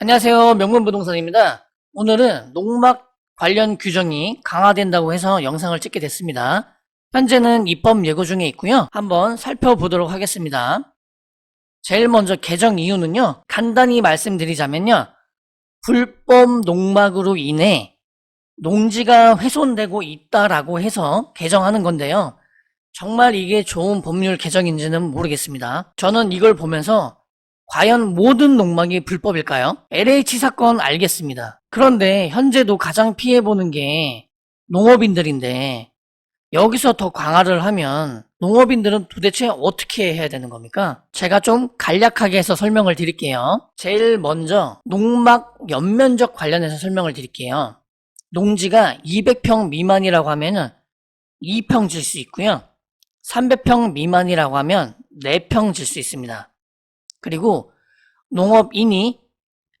안녕하세요. 명문부동산입니다. 오늘은 농막 관련 규정이 강화된다고 해서 영상을 찍게 됐습니다. 현재는 입법 예고 중에 있고요. 한번 살펴보도록 하겠습니다. 제일 먼저 개정 이유는요. 간단히 말씀드리자면요. 불법 농막으로 인해 농지가 훼손되고 있다라고 해서 개정하는 건데요. 정말 이게 좋은 법률 개정인지는 모르겠습니다. 저는 이걸 보면서 과연 모든 농막이 불법일까요? LH 사건 알겠습니다. 그런데 현재도 가장 피해보는 게 농업인들인데 여기서 더 강화를 하면 농업인들은 도대체 어떻게 해야 되는 겁니까? 제가 좀 간략하게 해서 설명을 드릴게요. 제일 먼저 농막 연면적 관련해서 설명을 드릴게요. 농지가 200평 미만이라고 하면은 2평 질 수 있고요. 300평 미만이라고 하면 4평 질 수 있습니다. 그리고 농업인이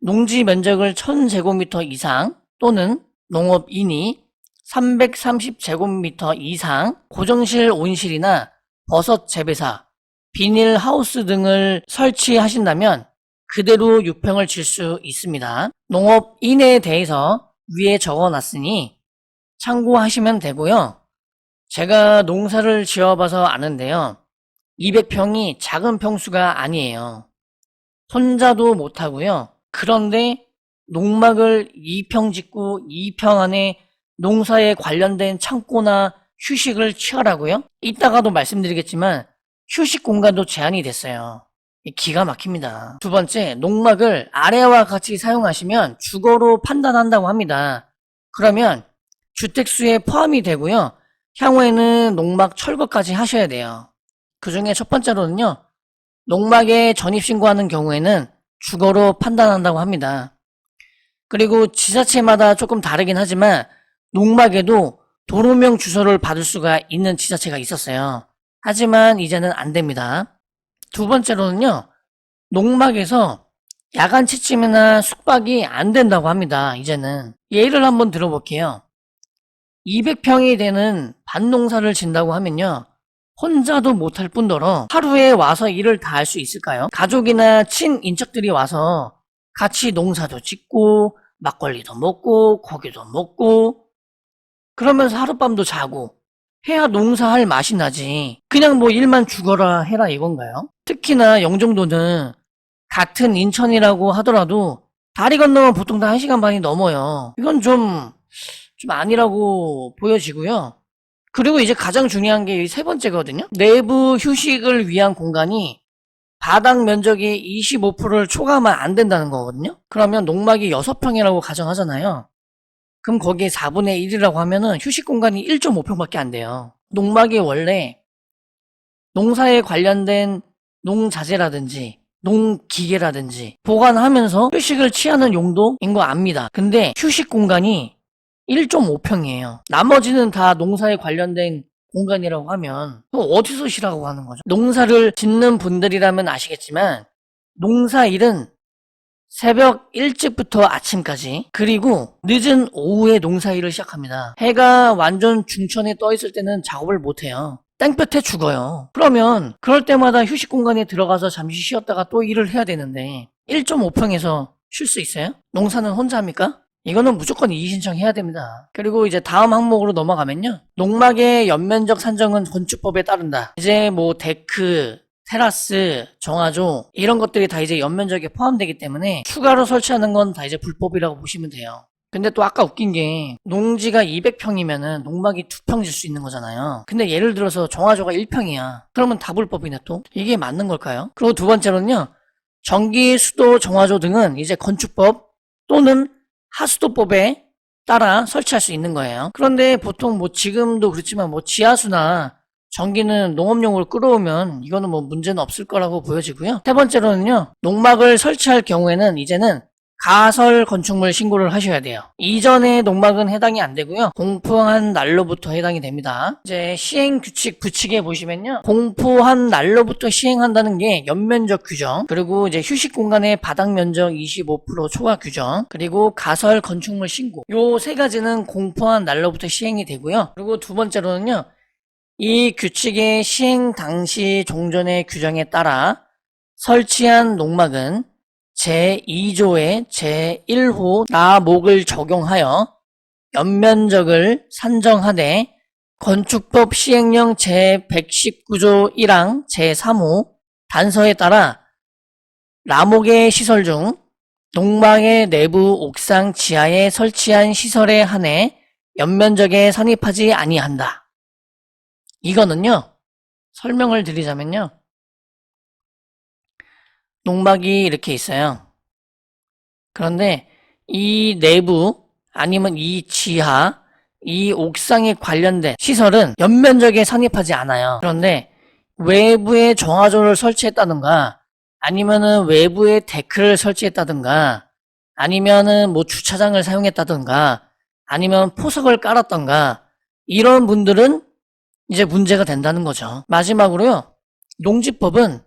농지 면적을 1000제곱미터 이상 또는 농업인이 330제곱미터 이상 고정실 온실이나 버섯 재배사, 비닐 하우스 등을 설치하신다면 그대로 유평을 질 수 있습니다. 농업인에 대해서 위에 적어 놨으니 참고하시면 되고요. 제가 농사를 지어봐서 아는데요. 200평이 작은 평수가 아니에요. 혼자도 못하고요. 그런데 농막을 2평 짓고 2평 안에 농사에 관련된 창고나 휴식을 취하라고요? 이따가도 말씀드리겠지만 휴식 공간도 제한이 됐어요. 기가 막힙니다. 두 번째, 농막을 아래와 같이 사용하시면 주거로 판단한다고 합니다. 그러면 주택수에 포함이 되고요. 향후에는 농막 철거까지 하셔야 돼요. 그 중에 첫 번째로는요. 농막에 전입신고하는 경우에는 주거로 판단한다고 합니다. 그리고 지자체마다 조금 다르긴 하지만 농막에도 도로명 주소를 받을 수가 있는 지자체가 있었어요. 하지만 이제는 안 됩니다. 두 번째로는요. 농막에서 야간 취침이나 숙박이 안 된다고 합니다. 이제는 예를 한번 들어볼게요. 200평이 되는 밭농사를 진다고 하면요. 혼자도 못할 뿐더러 하루에 와서 일을 다 할 수 있을까요? 가족이나 친인척들이 와서 같이 농사도 짓고 막걸리도 먹고 고기도 먹고 그러면서 하룻밤도 자고 해야 농사할 맛이 나지 그냥 뭐 일만 죽어라 해라 이건가요? 특히나 영종도는 같은 인천이라고 하더라도 다리 건너면 보통 다 1시간 반이 넘어요 이건 좀, 좀 아니라고 보여지고요 그리고 이제 가장 중요한 게 세 번째거든요. 내부 휴식을 위한 공간이 바닥 면적의 25%를 초과하면 안 된다는 거거든요. 그러면 농막이 6평이라고 가정하잖아요. 그럼 거기에 4분의 1이라고 하면은 휴식 공간이 1.5평밖에 안 돼요. 농막이 원래 농사에 관련된 농자재라든지 농기계라든지 보관하면서 휴식을 취하는 용도인 거 압니다. 근데 휴식 공간이 1.5평이에요. 나머지는 다 농사에 관련된 공간이라고 하면 또 어디서 쉬라고 하는 거죠? 농사를 짓는 분들이라면 아시겠지만 농사일은 새벽 일찍부터 아침까지 그리고 늦은 오후에 농사일을 시작합니다. 해가 완전 중천에 떠 있을 때는 작업을 못 해요. 땡볕에 죽어요. 그러면 그럴 때마다 휴식 공간에 들어가서 잠시 쉬었다가 또 일을 해야 되는데 1.5평에서 쉴 수 있어요? 농사는 혼자 합니까? 이거는 무조건 이의 신청해야 됩니다. 그리고 이제 다음 항목으로 넘어가면요. 농막의 연면적 산정은 건축법에 따른다. 이제 뭐 데크, 테라스, 정화조 이런 것들이 다 이제 연면적에 포함되기 때문에 추가로 설치하는 건 다 이제 불법이라고 보시면 돼요. 근데 또 아까 웃긴 게 농지가 200평이면은 농막이 2평 질 수 있는 거잖아요. 근데 예를 들어서 정화조가 1평이야. 그러면 다 불법이네 또. 이게 맞는 걸까요? 그리고 두 번째로는요. 전기, 수도, 정화조 등은 이제 건축법 또는 하수도법에 따라 설치할 수 있는 거예요. 그런데 보통 뭐 지금도 그렇지만 뭐 지하수나 전기는 농업용으로 끌어오면 이거는 뭐 문제는 없을 거라고 보여지고요. 세 번째로는요. 농막을 설치할 경우에는 이제는 가설 건축물 신고를 하셔야 돼요. 이전에 농막은 해당이 안 되고요. 공포한 날로부터 해당이 됩니다. 이제 시행 규칙 부칙에 보시면요. 공포한 날로부터 시행한다는 게 연면적 규정, 그리고 이제 휴식 공간의 바닥 면적 25% 초과 규정, 그리고 가설 건축물 신고. 요 세 가지는 공포한 날로부터 시행이 되고요. 그리고 두 번째로는요. 이 규칙의 시행 당시 종전의 규정에 따라 설치한 농막은 제2조의 제1호 나목을 적용하여 연면적을 산정하되 건축법 시행령 제119조 1항 제3호 단서에 따라 라목의 시설 중 농막의 내부 옥상 지하에 설치한 시설에 한해 연면적에 산입하지 아니한다. 이거는요, 설명을 드리자면요, 농막이 이렇게 있어요. 그런데 이 내부 아니면 이 지하, 이 옥상에 관련된 시설은 연면적에 산입하지 않아요. 그런데 외부에 정화조를 설치했다든가 아니면은 외부에 데크를 설치했다든가 아니면은 뭐 주차장을 사용했다든가 아니면 포석을 깔았던가 이런 분들은 이제 문제가 된다는 거죠. 마지막으로요. 농지법은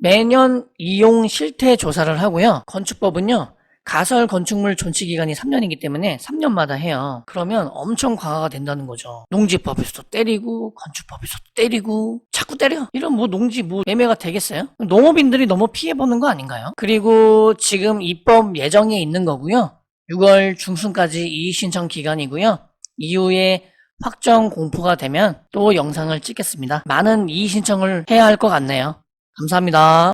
매년 이용 실태 조사를 하고요. 건축법은요. 가설 건축물 존치 기간이 3년이기 때문에 3년마다 해요. 그러면 엄청 강화가 된다는 거죠. 농지법에서도 때리고 건축법에서도 때리고 자꾸 때려. 이런 뭐 농지 뭐 매매가 되겠어요? 농업인들이 너무 피해 보는 거 아닌가요? 그리고 지금 입법 예정에 있는 거고요. 6월 중순까지 이의 신청 기간이고요. 이후에 확정 공포가 되면 또 영상을 찍겠습니다. 많은 이의 신청을 해야 할 것 같네요. 감사합니다.